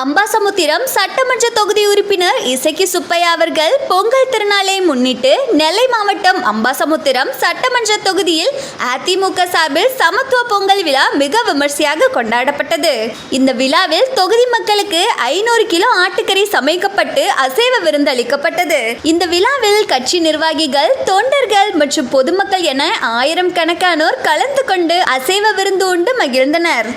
அம்பாசமுத்திரம் சட்டமன்ற தொகுதி உறுப்பினர் இசக்கி சுப்பையா அவர்கள் பொங்கல் திருநாளை முன்னிட்டு நெல்லை மாவட்டம் அம்பாசமுத்திரம் சட்டமன்ற தொகுதியில் அதிமுக சார்பில் சமத்துவ பொங்கல் விழா மிக விமர்சையாக கொண்டாடப்பட்டது. இந்த விழாவில் தொகுதி மக்களுக்கு ஐநூறு கிலோ ஆட்டுக்கறி சமைக்கப்பட்டு அசைவ விருந்து அளிக்கப்பட்டது. இந்த விழாவில் கட்சி நிர்வாகிகள் தொண்டர்கள் மற்றும் பொதுமக்கள் என ஆயிரம் கணக்கானோர் கலந்து கொண்டு அசைவ விருந்து உண்டு மகிழ்ந்தனர்.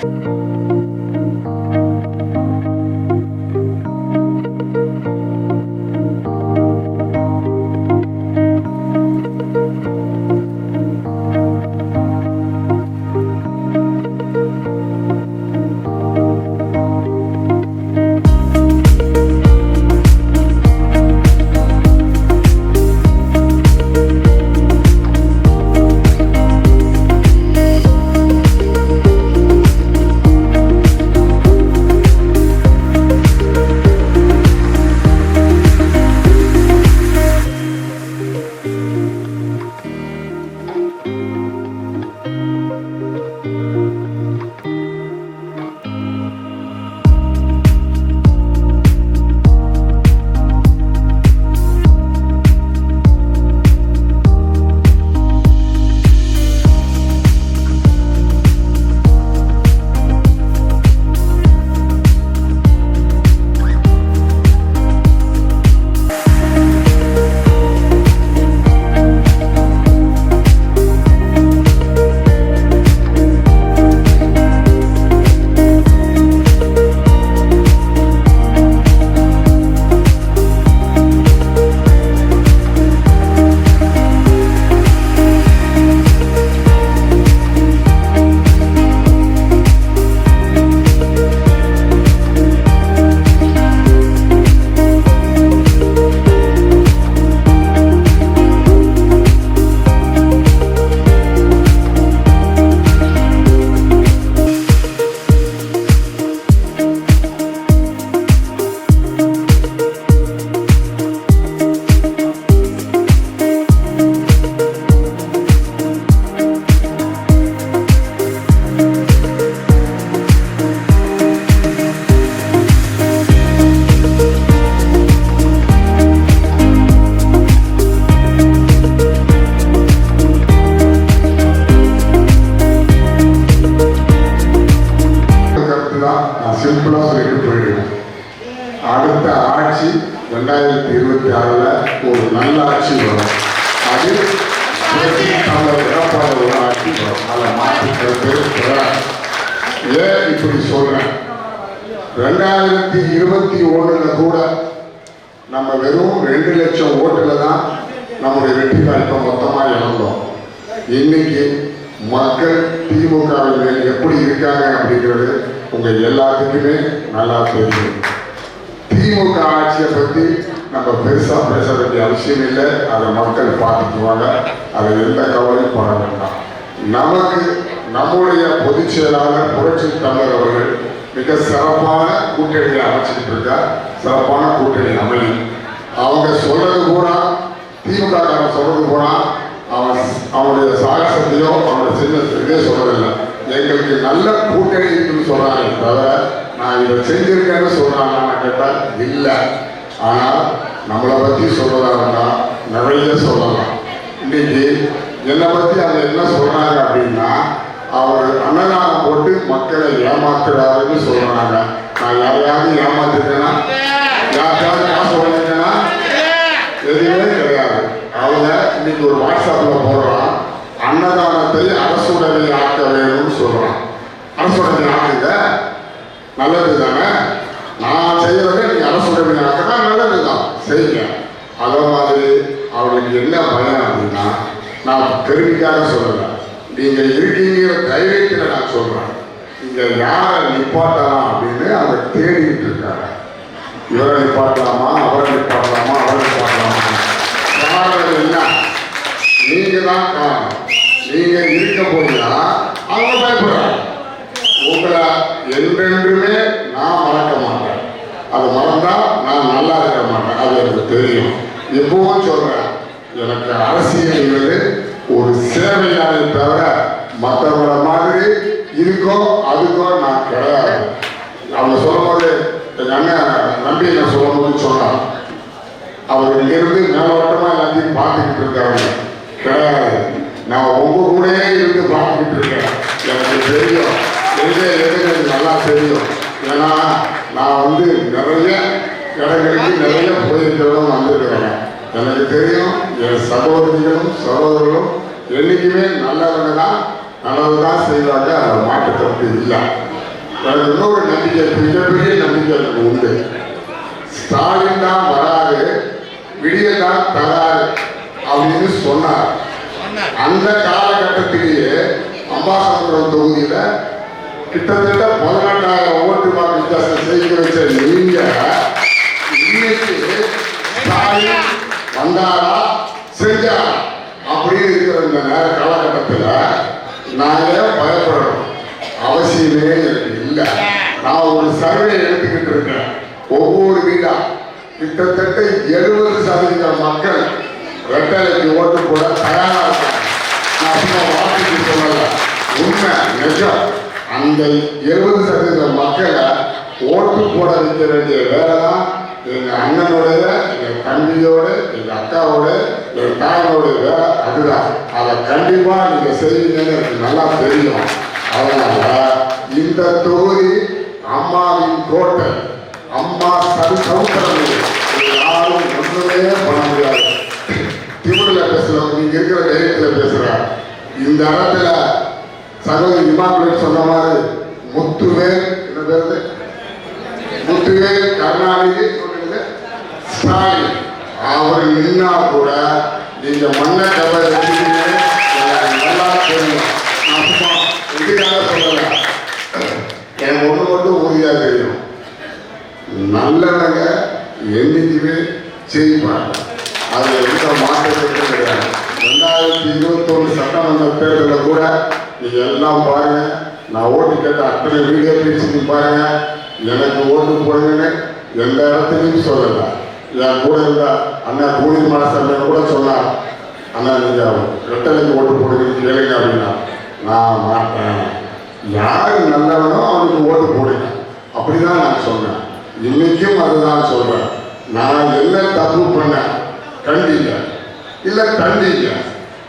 ஏன் இப்படி சொல்றேன்? ரெண்டாயிரத்தி இருபத்தி ஒண்ணுல கூட நம்ம வெறும் ரெண்டு லட்சம் ஓட்டுல தான் நம்முடைய வெற்றி வாய்ப்பை மொத்தமா இழந்தோம். இன்னைக்கு மக்கள் திமுக எப்படி இருக்காங்க அப்படிங்கிறது உங்க எல்லாத்துக்குமே நல்லா தெரியும். திமுக ஆட்சியை பத்தி நம்ம பெருசா பேச வேண்டிய அவசியம் இல்லை. அதை மக்கள் பார்த்துக்குவாங்க. அதை எந்த கவலையும் பண்ண வேண்டாம். நமக்கு நம்முடைய பொதுச் செயலாளர் புரட்சி தமிழர் அவர்கள் மிக சிறப்பான கூட்டணியை அமைச்சிட்டு இருக்கார். சிறப்பான கூட்டணி அமையும். அவங்க சொல்றது போனா திமுக காரன் சொல்றது போனா அவன் அவனுடைய சாகசத்தையோ அவனுடைய சின்னத்தையோ சொல்றதில்லை எங்களுக்கு நல்ல கூட்டணி இருக்குன்னு சொல்றாங்க தவிர நான் இதை செஞ்சிருக்கேன்னு சொல்றாங்கன்னு கேட்டால் இல்லை. ஆனால் நம்மளை பத்தி சொல்றதா நிறைய சொல்லலாம். இன்னைக்கு என்னை பத்தி அவங்க என்ன சொல்றாங்க அப்படின்னா அவர் அன்னதானம் போட்டு மக்களை ஏமாத்துறாருன்னு சொல்றாங்க. நான் யாரையாவது ஏமாத்திருக்கேன்னா யாருக்காவது காசு வாங்கிருக்கேன்னா எதுவுமே கிடையாது. அவங்க இன்னைக்கு ஒரு வாட்ஸ்அப்ல போடுறான். அன்னதானத்தை அரசுடைமை ஆக்க வேணும்னு சொல்றான். அரசுடைமை ஆக்குங்க நல்லது தானே? நான் செய்யறத நீங்க அரசுடைமை ஆக்கினா நல்லது தான். செய்யுங்க. அதே மாதிரி அவர்களுக்கு என்ன பயம் அப்படின்னா நான் பெருமைக்காக சொல்லலை. நீங்க இருக்கீங்கிற தைரியத்தில் நான் சொல்றேன். இங்க யாரை நிப்பாட்டலாம் அப்படின்னு அவங்க தேடிட்டு இருக்காங்க. இவரை நிப்பாட்டலாமா அவரை நிப்பாட்டலாமா அவரை நிப்பாட்டலாமா? காரணம் என்ன? நீங்க தான் காரணம். நீங்க இருக்க போனா அவங்க பயப்படுறாங்க. உங்களை என்றென்றுமே நான் மறக்க மாட்டேன். அது மறந்தா நான் நல்லா இருக்க மாட்டேன். அது எனக்கு தெரியும். எப்பவும் சொல்றேன் எனக்கு அரசியல் என்பது சேவையாளை தவிர மற்றவங்கள மாதிரி இருக்கோ அதுக்கோ நான் கிடையாது. அவங்க சொல்லும்போது எங்க அண்ணன் நம்பி என்ன சொல்லணும்னு சொன்னான். அவர்கள் இருந்து மேலோட்டமா எல்லாத்தையும் பார்த்துக்கிட்டு இருக்காங்க. கிடையாது. நான் உங்க கூட இருந்து பார்த்துக்கிட்டு இருக்கேன். எனக்கு தெரியும். எங்கே எதுங்க நல்லா தெரியும். ஏன்னா நான் வந்து நிறைய இடங்களுக்கு நிறைய போயிருக்கிறதும் வந்திருக்கிறேன். எனக்கு தெரியும் என் சகோதரிகளும் சகோதரர்களும் என்னைக்குமே நல்லவங்க தான் நல்லது தான் செய்வாங்க அதை மாற்றத்தற்கு இல்லை. எனக்கு இன்னொரு நம்பிக்கை மிகப்பெரிய நம்பிக்கை எனக்கு உண்டு. ஸ்டாலின் தான் வராரு விடிய தான் தராரு அப்படின்னு சொன்னார். அந்த காலகட்டத்திலேயே அம்பாசமுத்திரம் தொகுதியில கிட்டத்தட்ட பதினெட்டாயிரம் ஓட்டு வாக்கு வித்தியாசம் செய்து வச்ச நீங்க இன்னைக்கு ஸ்டாலின் வந்தாரா செஞ்சாரா? நேர காலகட்டத்தில் நாங்கள் பயப்படுறோம் பயப்படணும். அவசியமே எனக்கு இல்லை. நான் ஒரு சர்வே எடுத்துக்கிட்டு இருக்கேன். ஒவ்வொரு வீடா. கிட்டத்தட்ட எழுபது சதவீத மக்கள் ரெட்டலைக்கு ஓட்டு போட தயாராக இருக்காங்க. நான் சும்மா வார்த்தைக்கு சொல்லல. உண்மை நிஜம். அந்த எழுபது சதவீத மக்களை ஓட்டு போட வைக்க வேண்டிய வேலை தான் எங்க அண்ணனோட எங்க தம்பியோட எங்க அக்காவோட எங்க தாயோட வேலை அதுதான். அதை கண்டிப்பா நீங்க செய்வீங்கன்னு எனக்கு நல்லா தெரியும். அதனால இந்த தொகுதி அம்மாவின் கோட்டை அம்மா சரி சவுத்தரவு யாரும் ஒன்றுமே பண்ண முடியாது. திமுக பேசுறவங்க நீங்க இருக்கிற தைரியத்துல பேசுற. இந்த இடத்துல சகோதரி இமாக்குலேட் சொன்ன மாதிரி முத்துவே என்ன பேரு முத்துவே கருணாநிதி ஸ்டாலின் அவர் நின்னா கூட நீங்கள் மண்ணை கவலை வச்சுக்கீங்க நல்லா தெரியும். நான் சும்மா இதுக்காக சொல்லல. எனக்கு ஒன்று மட்டும் உறுதியாக தெரியும். நல்லவங்க என்னைக்குமே செய்வாங்க அது எந்த மாற்றத்திற்கும் கிடையாது. ரெண்டாயிரத்தி இருபத்தொன்று சட்டமன்ற தேர்தலில் கூட நீங்கள் எல்லாம் பாருங்க. நான் ஓட்டு கேட்ட அத்தனை வீடியோ பேசி பாருங்க. எனக்கு ஓட்டு போடுங்கன்னு எந்த இடத்துலையும் சொல்லலை. என் கூட இருந்தா அண்ணா கூலி மனசன் கூட சொன்னார். அண்ணா நீங்க ரெட்டலைக்கு ஓட்டு போடுறீங்க கேளுங்க அப்படின்னா. நான் மாட்டேன். யாரு நல்லவனோ அவனுக்கு ஓட்டு போடுங்க. அப்படிதான் நான் சொன்னேன். இன்னைக்கும் அதுதான் சொல்றேன். நான் என்ன தப்பு பண்ணேன்? கண்டிங்க. இல்லை கண்டிங்க.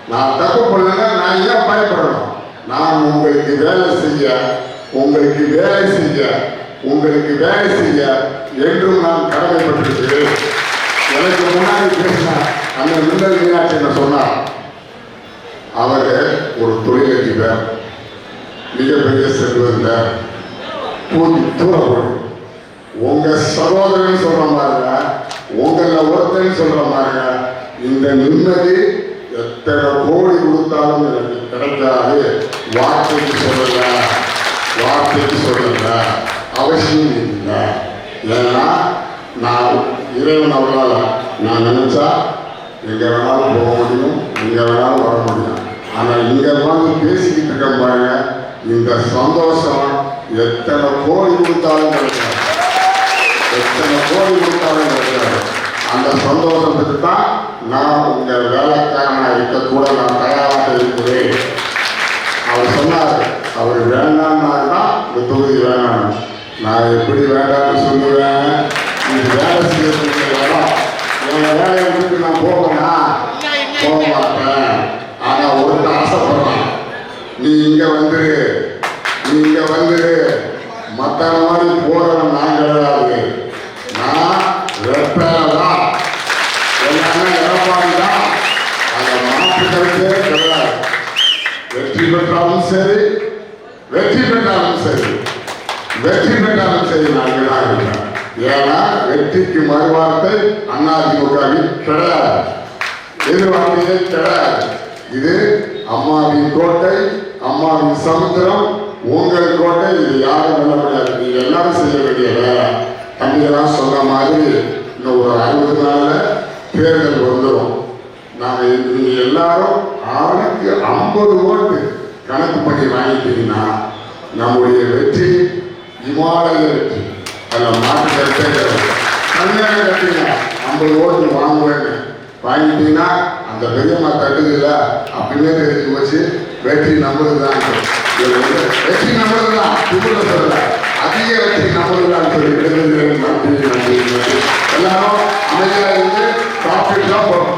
நான் தப்பு பண்ணேன்னா நான் ஏன் பயப்படணும்? நான் உங்களுக்கு வேலை செய்ய உங்களுக்கு வேலை செய்ய உங்களுக்கு வேலை செய்ய என்றும் நான் கடமைப்பட்டிருக்கிறேன். எனக்கு முன்னாடி பேசினார் அந்த மின்னல் மீனாட்சி என்ன சொன்னார். அவர் ஒரு தொழிலதிபர் மிகப்பெரிய செல்வந்தர் தூக்கி தூரப்படும். உங்க சகோதரன் சொல்ற பாருங்க உங்கள ஒருத்தன் சொல்ற பாருங்க இந்த நிம்மதி எத்தனை கோடி கொடுத்தாலும் எனக்கு கிடைக்காது. வார்த்தைக்கு சொல்லல வார்த்தைக்கு சொல்லல அவசியம் இல்லை. இல்லைன்னா நான் இறைவன் அவர்களால் நான் நினைச்சா எங்கே வேணாலும் போக முடியும் எங்கே வேணாலும் வர முடியும். ஆனால் இங்கே வந்து பேசிக்கிட்டு இருக்க பாருங்க இந்த சந்தோஷம் எத்தனை கோடி கொடுத்தாலும் கிடைக்காது. எத்தனை கோடி கொடுத்தாலும் கிடைக்காது. அந்த சந்தோஷத்துக்கு தான் நான் உங்கள் வேலைக்காரனாக இருக்க கூட நான் தயாராக இருக்கிறேன். அவர் சொன்னார் அவர் வேண்டாம்னா இந்த தொகுதி வேணாம் நான் எப்படி வேண்டாம்னு சொல்லுவேன்? இது வேலை செய்யக்கூடிய இடம் என் வேலையை விட்டு நான் போவேனா போக மாட்டேன். ஆனா ஒருத்தர் ஆசைப்படுறான். நீ இங்க வந்துரு நீ இங்க வந்துரு மத்த மாதிரி போறவன் நான் கிடையாது நான் ரெப்பேதான் எல்லாமே எடப்பாடி தான். அதை மாற்று கருத்தே கிடையாது வெற்றி பெற்றாலும் சரி வெற்றி பெற்றாலும் சரி. வெற்றி பெற்றாலும் சரி நான் இங்கே ஏன்னா வெற்றிக்கு மறுவார்த்தை அதிமுகவில் கிடையாது எதிர்வார்த்தையே கிடையாது இது அம்மாவின் கோட்டை அம்மாவின் சமுத்திரம் உங்கள் கோட்டை இது யாரும் வெல்ல முடியாது நீங்க எல்லாரும் செய்ய வேண்டிய வேலை. தம்பிகளாம் சொன்ன மாதிரி இன்னும் ஒரு அறுபது நாள்ல தேர்தல் வந்துடும் நாங்க நீங்க எல்லாரும் ஆளுக்கு ஐம்பது ஓட்டு கணக்கு பண்ணி வாங்கிட்டீங்கன்னா நம்முடைய வெற்றி இமாலய வெற்றி அதில் மாற்று கருத்தே கிடையாது கல்யாணம் கட்டிங்க ஐம்பது ஓட்டு வாங்குவேன்னு. வாங்கிட்டீங்கன்னா அந்த பெரியம்மா தட்டுதில்ல அப்படியே தெரிஞ்சு போச்சு. வெற்றி நம்மளுக்கு தான் வெற்றி நம்மளுக்கு தான் திமுக சொல்லல. அதிக வெற்றி நம்மளுக்கு சொல்லி விடுதலை நன்றி நன்றி எல்லாரும் அமைதியாக இருந்து சாப்பிட்டு தான் போறோம்